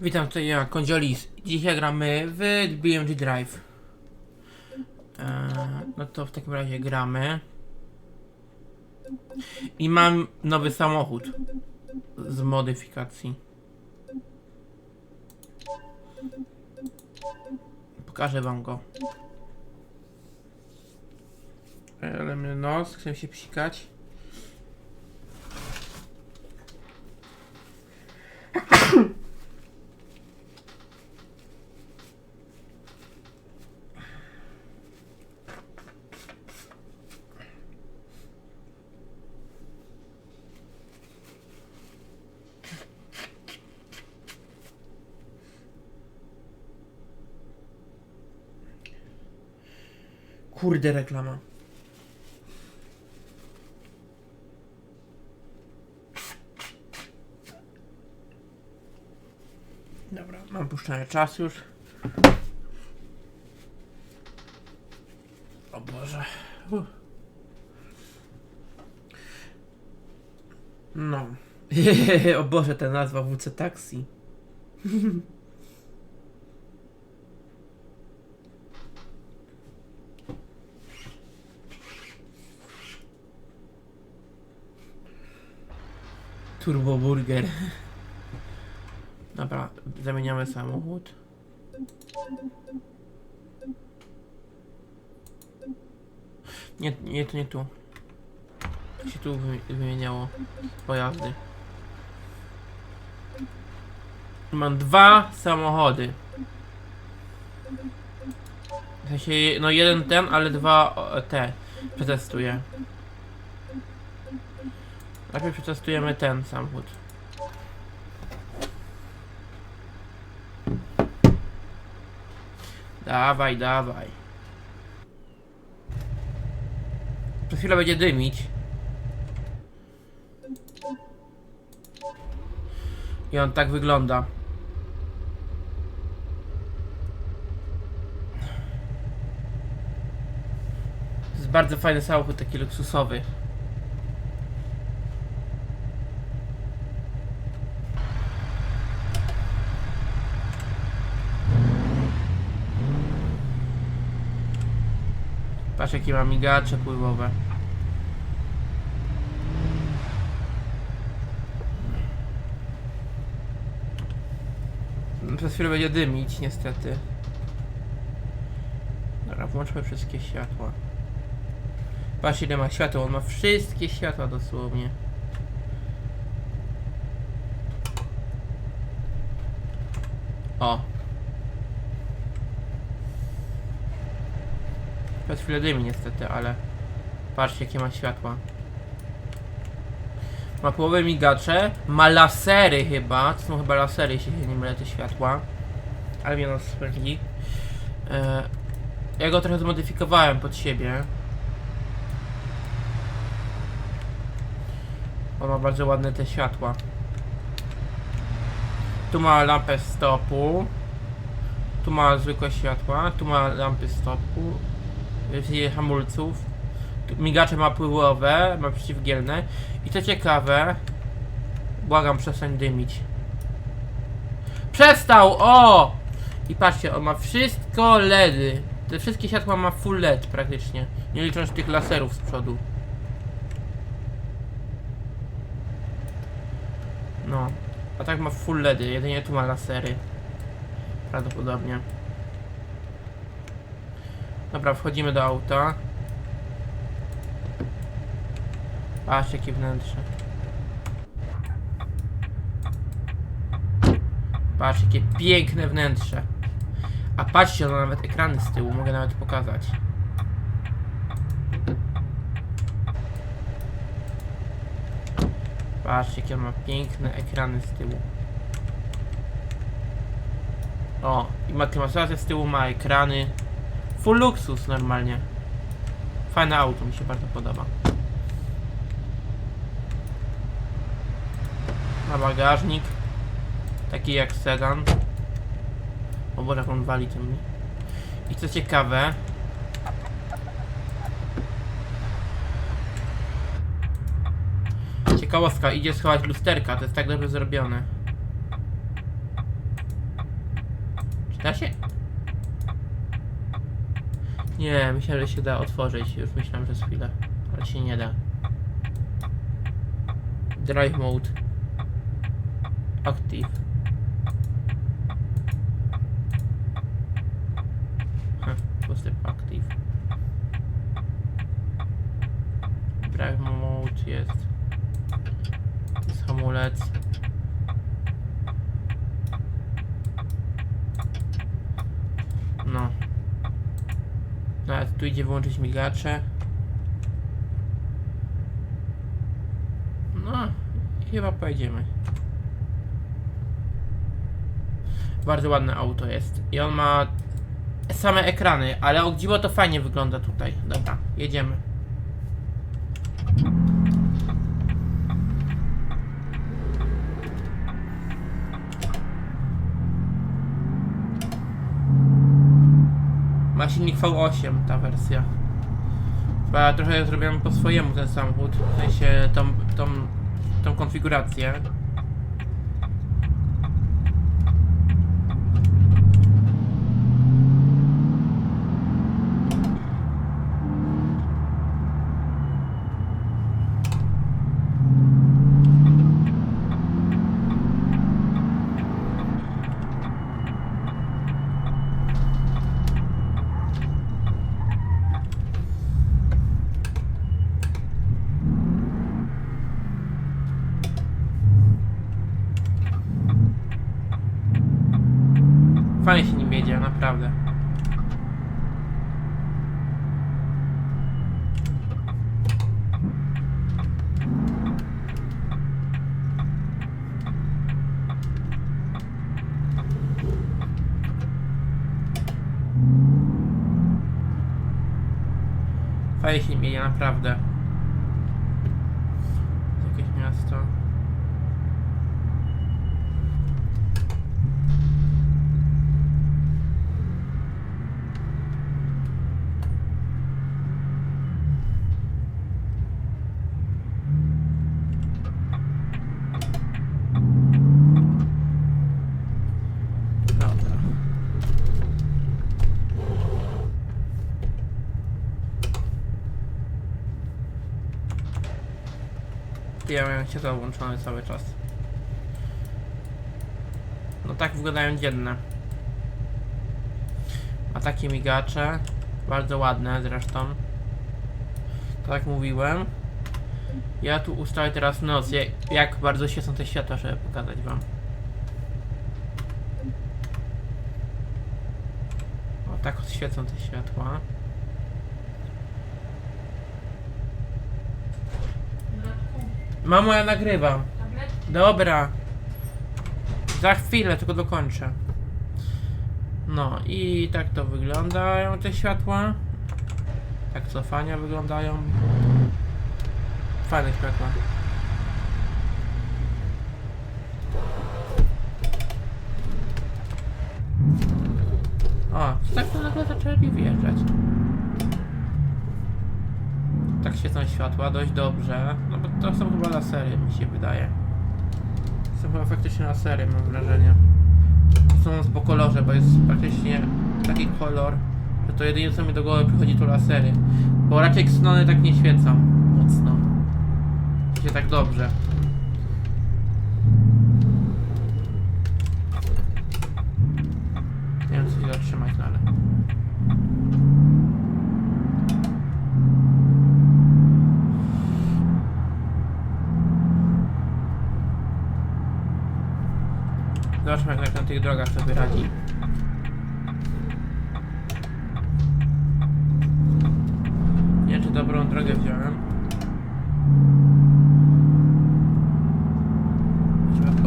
Witam, tutaj ja, Kondziolis. Dzisiaj gramy w BMG Drive. Eee, no to w takim razie gramy. I mam nowy samochód z modyfikacji. Pokażę wam go. Ale mnie nos, chcę się psikać. Kurde reklama. Dobra, mam puszczony czas już. O Boże. Uff. No. o Boże, ta nazwa WC Taxi. Turbo Burger. Dobra, zamieniamy samochód. Nie, nie, to nie tu. Się tu wymi- wymieniało pojazdy. Mam dwa samochody. W sensie, no jeden ten, ale dwa te przetestuję. Najpierw przetestujemy ten samochód. Dawaj, dawaj. Przez chwilę będzie dymić. I on tak wygląda. To jest bardzo fajny samochód, taki luksusowy. Patrz jakie ma migacze pływowe. No, Przez chwilę będzie dymić niestety. Dobra, włączmy wszystkie światła. Patrz ile ma światła, on ma wszystkie światła dosłownie. O. Przez chwilę niestety, ale patrzcie jakie ma światła. Ma połowę migacze, ma lasery chyba, to są chyba lasery, jeśli się nie mylę te światła. Ale nas sprawdzili. E, ja go trochę zmodyfikowałem pod siebie. On ma bardzo ładne te światła. Tu ma lampę stopu. Tu ma zwykłe światła. Tu ma lampy stopu. Hamulców. Migacze ma pływowe, ma przeciwgielne. I co ciekawe, błagam przestań dymić. Przestał! O! I patrzcie, on ma wszystko LEDy. Te wszystkie światła ma full LED praktycznie. Nie licząc tych laserów z przodu. No. A tak ma full LEDy, jedynie tu ma lasery. Prawdopodobnie. Dobra, wchodzimy do auta. Patrz jakie wnętrze. Patrz jakie piękne wnętrze. A patrzcie, no nawet ekrany z tyłu, mogę nawet pokazać. Patrzcie jakie on ma piękne ekrany z tyłu. O, i ma klimatyzację z tyłu, ma ekrany. Full luksus normalnie. Fajne auto, mi się bardzo podoba. Ma bagażnik. Taki jak sedan. O Boże, jak on wali tym. I co ciekawe... Ciekawostka, idzie schować lusterka, to jest tak dobrze zrobione. Da się? Nie, myślałem, że się da otworzyć. Już myślałem przez chwilę. Ale się nie da. Drive mode. Active. Hm, pusty active. Drive mode jest. Jest hamulec. No. Nawet tu idzie wyłączyć migacze. No, chyba pojedziemy. Bardzo ładne auto jest. I on ma same ekrany, ale o dziwo to fajnie wygląda tutaj. Dobra, jedziemy. Ma silnik V8 ta wersja. Chyba trochę zrobiłem po swojemu ten samochód, w sensie tą, tą, tą konfigurację. Fajnie się nim jedzie, naprawdę. Fajnie się nim jedzie, naprawdę. Jakieś miasto. Dobra. Ja miałem się to włączone cały czas. No tak wyglądają dzienne. Ma takie migacze. Bardzo ładne zresztą. Tak mówiłem. Ja tu ustalę teraz noc. Jak, jak bardzo świecą te światła, żeby pokazać wam. O, tak świecą te światła. Mamo, ja nagrywam. Dobra. Za chwilę, tylko dokończę. No i tak to wyglądają te światła. Tak cofania wyglądają. Fajne światła. O, tak to nagle zaczęli wjeżdżać. Tak świecą światła dość dobrze. No bo to są chyba lasery, mi się wydaje. Są chyba faktycznie lasery, mam wrażenie. Są po kolorze, bo jest praktycznie taki kolor, że to jedynie co mi do głowy przychodzi to lasery. Bo raczej ksnony tak nie świecą mocno. Się tak dobrze. Nie wiem co się zatrzymać, no ale... Zobaczmy jak na tych drogach sobie radzi. Nie czy dobrą drogę wziąłem.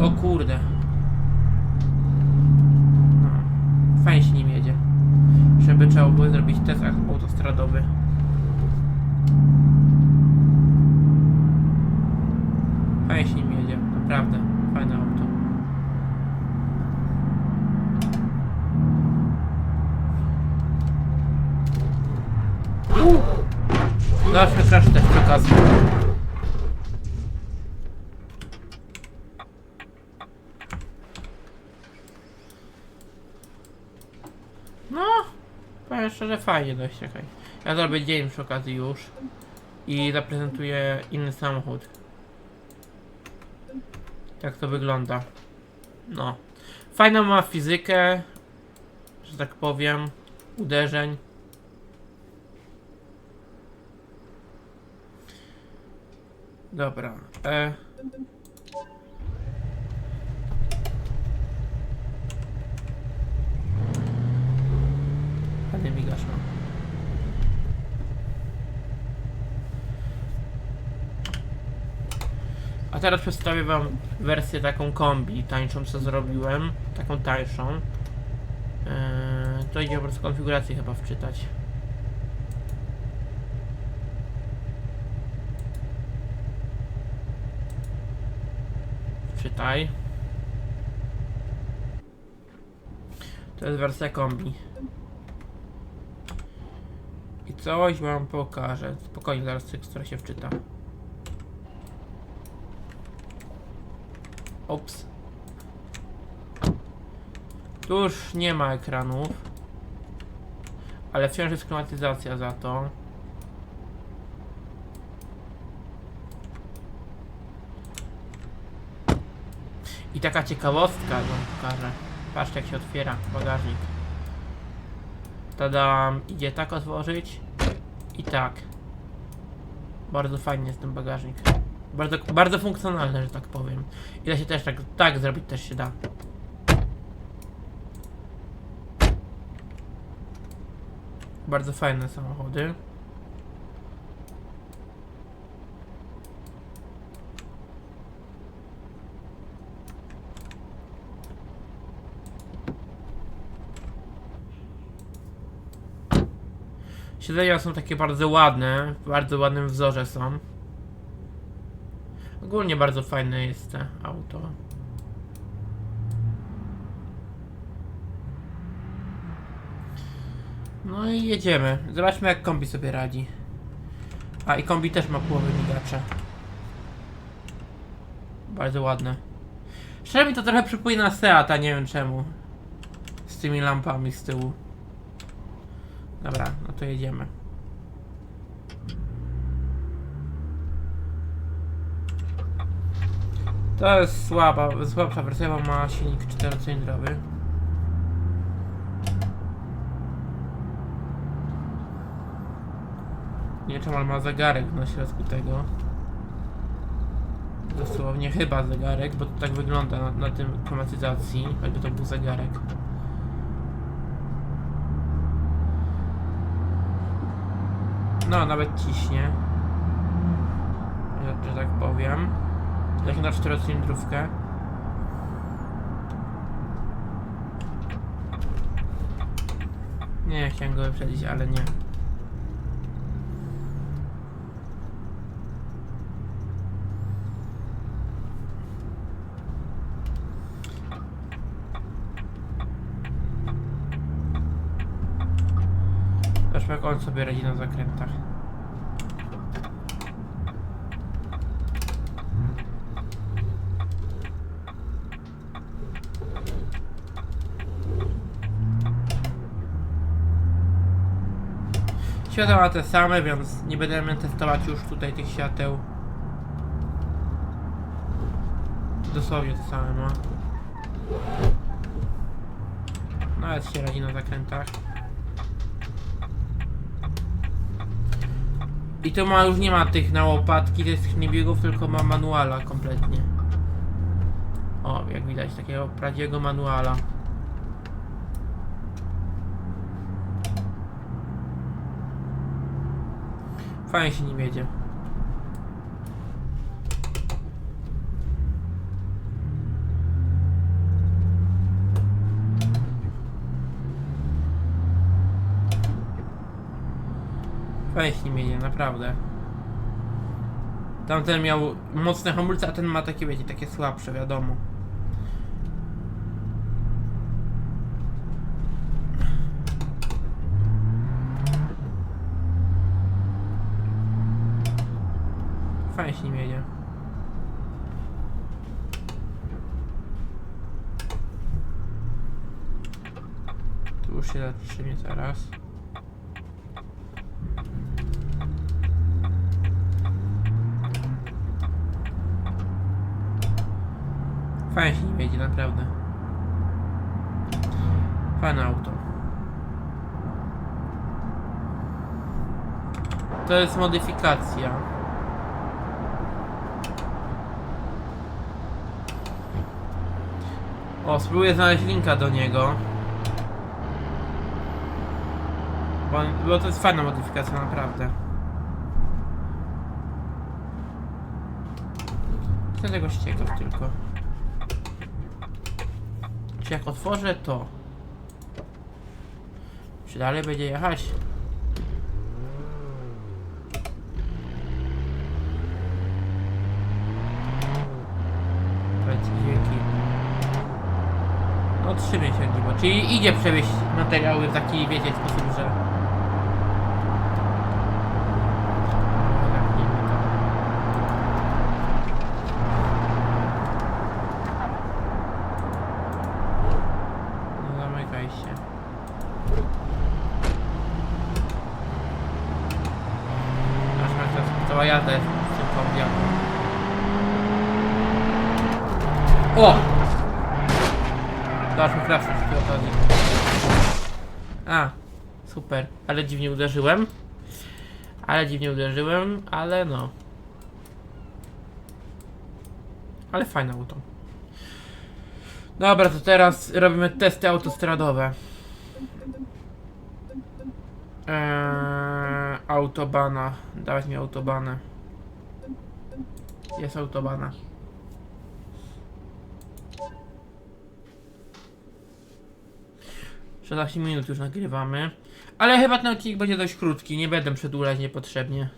O kurde. No. Fajnie się nim jedzie. Żeby trzeba było zrobić test autostradowy. Fajnie się nim jedzie, naprawdę. Fajne auto. Zawsze strasznie też przy okazji. Powiem szczerze, fajnie dość, czekaj. Ja zrobię dzień przy okazji już i zaprezentuję inny samochód. Jak to wygląda. No. Fajną ma fizykę, że tak powiem, uderzeń. Dobra. E... A teraz przedstawię wam wersję taką kombi, tańszą co zrobiłem, taką tańszą. Eee, to idzie po prostu konfigurację chyba wczytać. Wczytaj. To jest wersja kombi. I coś wam pokażę. Spokojnie, zaraz tekstura się wczyta. Ops. Tu już nie ma ekranów. Ale wciąż jest klimatyzacja za to. I taka ciekawostka wam pokażę. Patrzcie jak się otwiera bagażnik. Tada, idzie tak otworzyć i tak. Bardzo fajnie jest ten bagażnik. Bardzo, bardzo funkcjonalny, że tak powiem. I da się też tak, tak zrobić też się da. Bardzo fajne samochody. Siedzenia są takie bardzo ładne, w bardzo ładnym wzorze są. Ogólnie bardzo fajne jest to auto. No i jedziemy. Zobaczmy jak kombi sobie radzi. A i kombi też ma połowę migacza. Bardzo ładne. Szczerze mi to trochę przypomina Seata, nie wiem czemu. Z tymi lampami z tyłu. Dobra, no to jedziemy. To jest słaba, słabsza wersja, bo ma silnik czterocylindrowy. Nie wiem, ale ma zegarek na środku tego. Dosłownie chyba zegarek, bo to tak wygląda na, na tym klimatyzacji, jakby to był zegarek. No, nawet ciśnie. Że, że tak powiem. Jak na czterocylindrówkę. Nie, chciałem go wyprzedzić, ale nie. Zobaczmy jak on sobie radzi na zakrętach. Światła te same, więc nie będziemy testować już tutaj tych świateł. Dosłownie te same ma. Nawet się radzi na zakrętach. I to ma już nie ma tych na łopatki, tych niebiegów, tylko ma manuala kompletnie. O, jak widać, takiego prawdziwego manuala. Fajnie się nim jedzie. Fajnie się nim jedzie, naprawdę. Tamten miał mocne hamulce, a ten ma takie, wiecie, takie słabsze, wiadomo. jakieś imienie. Tu już się zatrzymie zaraz. Fajnie się nim naprawdę. Fajne auto. To jest modyfikacja. O, spróbuję znaleźć linka do niego. Bo, bo to jest fajna modyfikacja, naprawdę. Jestem tego ciekaw tylko. Czy jak otworzę to... Czy dalej będzie jechać? 3 miesiące, bo czyli idzie przewieźć materiały w taki, wiecie, sposób, że dziwnie uderzyłem. Ale dziwnie uderzyłem, ale no. Ale fajne auto. Dobra, to teraz robimy testy autostradowe. Eee, autobana. Dawać mi autobanę. Jest autobana. Szesnaście minut już nagrywamy. Ale chyba ten odcinek będzie dość krótki, nie będę przedłużać niepotrzebnie.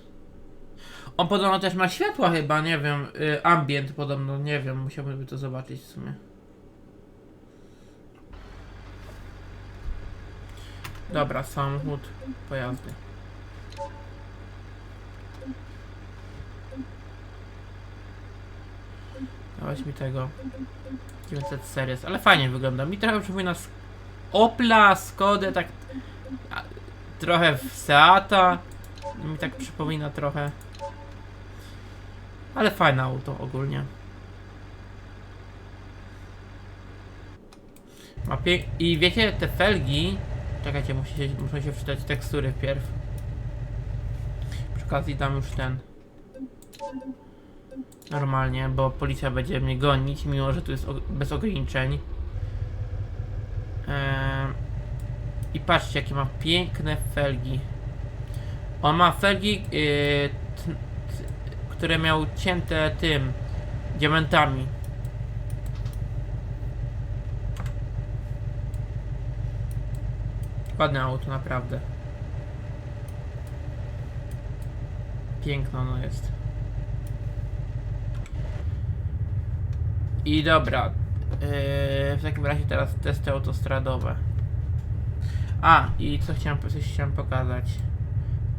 On podobno też ma światła chyba, nie wiem, y, ambient podobno, nie wiem, musiałbym to zobaczyć w sumie. Dobra, samochód, pojazdy. Dawać mi tego 900 Series, ale fajnie wygląda. Mi trochę przypomina Opla, Skodę, tak trochę w Seata. Mi tak przypomina trochę. Ale fajne auto ogólnie. Ma I wiecie, te felgi. Czekajcie, muszę się, muszę się wczytać tekstury wpierw. Przy okazji dam już ten. Normalnie, bo policja będzie mnie gonić, mimo że tu jest bez ograniczeń. Eee, I patrzcie, jakie ma piękne felgi. On ma felgi, yy, t, t, które miał cięte tym diamentami. Ładne auto, naprawdę. Piękne ono jest. I dobra. Yy, w takim razie teraz testy autostradowe. A, i co chciałem, coś chciałem pokazać.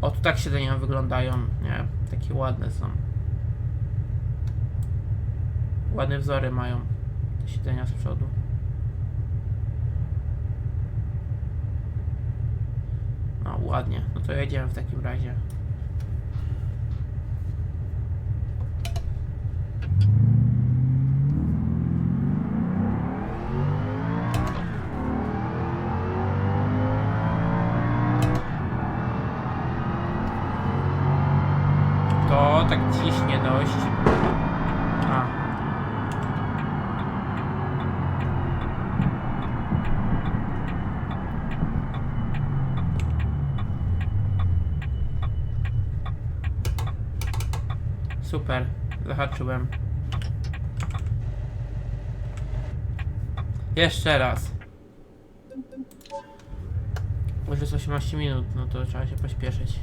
O, tu tak siedzenia wyglądają, nie? Takie ładne są. Ładne wzory mają te siedzenia z przodu. No, ładnie. No to jedziemy w takim razie. Super, zahaczyłem. Jeszcze raz. Może jest 18 minut, no to trzeba się pośpieszyć.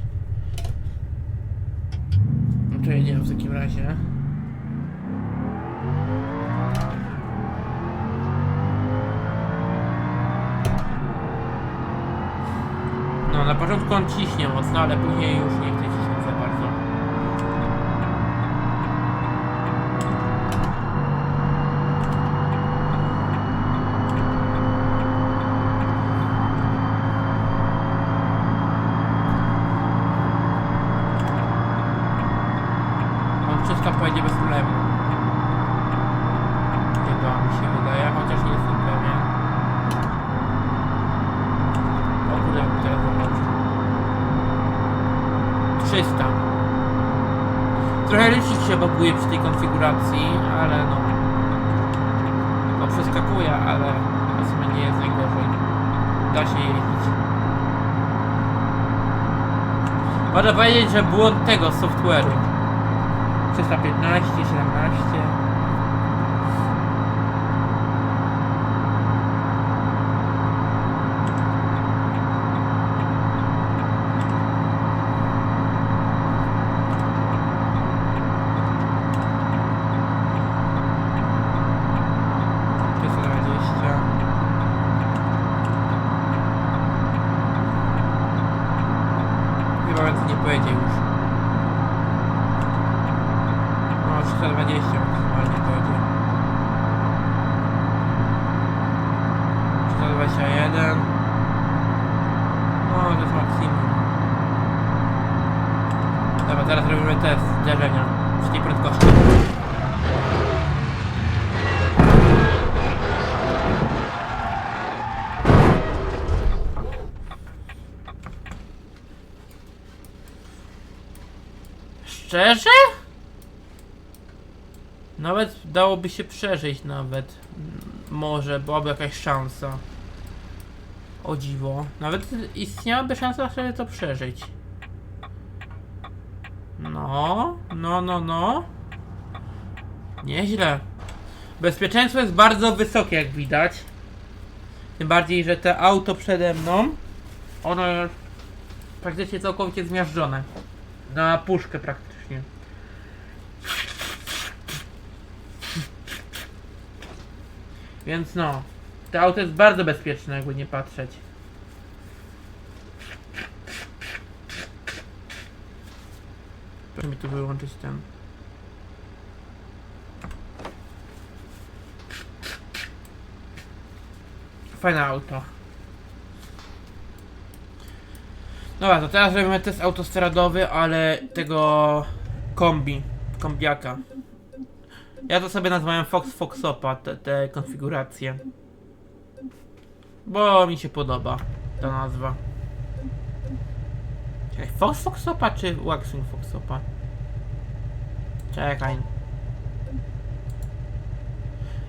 No to jedziemy w takim razie. No, na początku on ciśnie mocno, ale później już nie to pojedzie bez problemu. Chyba mi się wydaje, chociaż nie jestem pewien. O kurde, mi teraz zobaczył. 300. Trochę licznik się blokuje przy tej konfiguracji, ale no... No przeskakuje, ale w sumie nie jest najgorzej. Da się je liczyć. Można powiedzieć, że błąd tego software'u. 315, 17. Trzysta dwadzieścia. Chyba więcej nie pojedzie już. No, 320 maksymalnie pojedzie. 321. No, to jest maksimum. Dobra, teraz robimy test zderzenia przy tej prędkości. Szczerze? Nawet dałoby się przeżyć nawet. Może byłaby jakaś szansa. O dziwo. Nawet istniałaby szansa, żeby to przeżyć. No, no, no, no. Nieźle. Bezpieczeństwo jest bardzo wysokie, jak widać. Tym bardziej, że te auto przede mną, ono jest praktycznie całkowicie zmiażdżone. Na puszkę praktycznie. Więc no, to auto jest bardzo bezpieczne, jakby nie patrzeć. Proszę mi tu wyłączyć ten. Fajne auto. Dobra, to teraz robimy test autostradowy, ale tego kombi, kombiaka. Ja to sobie nazwałem Fox Foxopa, te, te konfiguracje. Bo mi się podoba ta nazwa. Czekaj, Fox Foxopa czy Waxing Foxopa? Czekaj.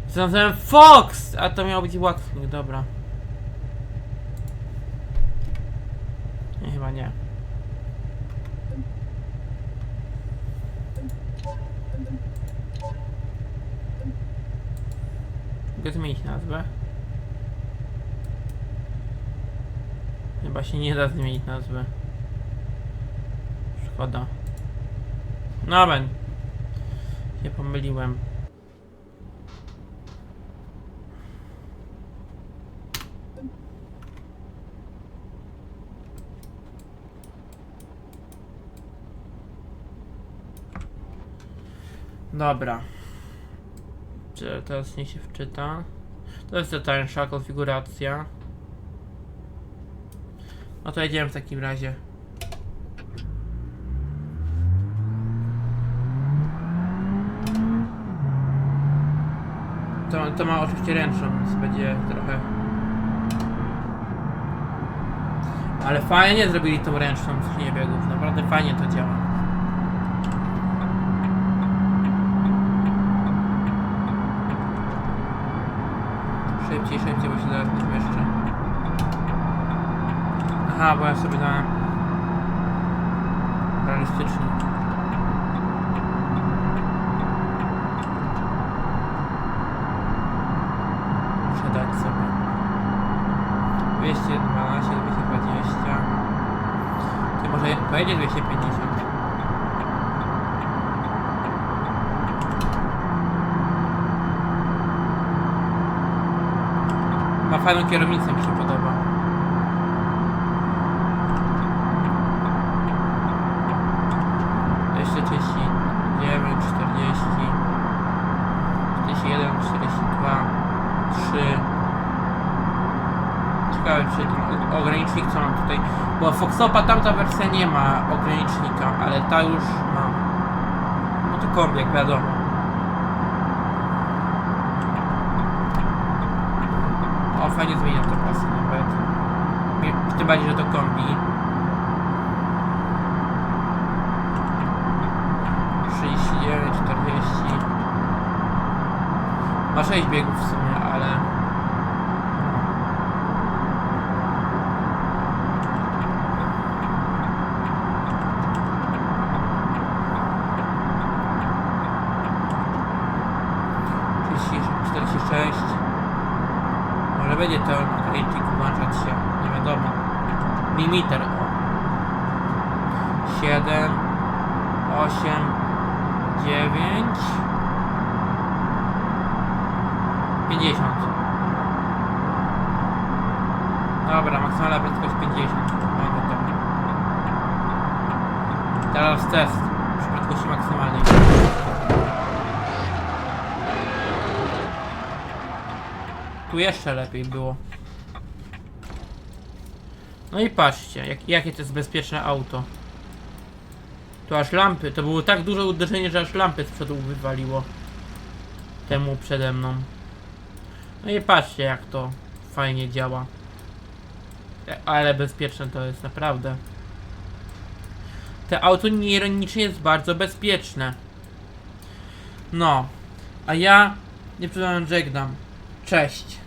Co nazwałem Fox! A to miał być Waxing, dobra. Nie, chyba nie. Mogę zmienić nazwę? Chyba się nie da zmienić nazwy. Szkoda. No ben. Się pomyliłem. Dobra. Czy teraz nie się wczyta? To jest ta tańsza konfiguracja. No to jedziemy w takim razie. To, to ma oczywiście ręczną, więc będzie trochę... Ale fajnie zrobili tą ręczną skrzynię biegów, naprawdę fajnie to działa. Szybciej, bo się zaraz zmieszczę. Aha, bo ja sobie dałem realistycznie. Muszę dać sobie 212, 220 Ty może pojedzie 250 fajną kierownicę, mi się podoba. Jeszcze 39, 40, 41, 42, 3. Ciekawe, czy ten ogranicznik co mam tutaj. Bo Foxopa tamta wersja nie ma ogranicznika, ale ta już ma. No to kombi, jak wiadomo. fajnie zmienia te pasy nawet. Tym bardziej, że to kombi. 31, 40. Ma 6 biegów w sumie. 50 Dobra, maksymalna prędkość 50 Mam gotowe Teraz test przy prędkości maksymalnej. Tu jeszcze lepiej było. No i patrzcie, jak, jakie to jest bezpieczne auto. Tu aż lampy, to było tak duże uderzenie, że aż lampy z przodu wywaliło temu przede mną. No i patrzcie jak to fajnie działa. E, Ale bezpieczne to jest naprawdę. Te auto nieironicznie jest bardzo bezpieczne. No. A ja nie żegnam. Cześć.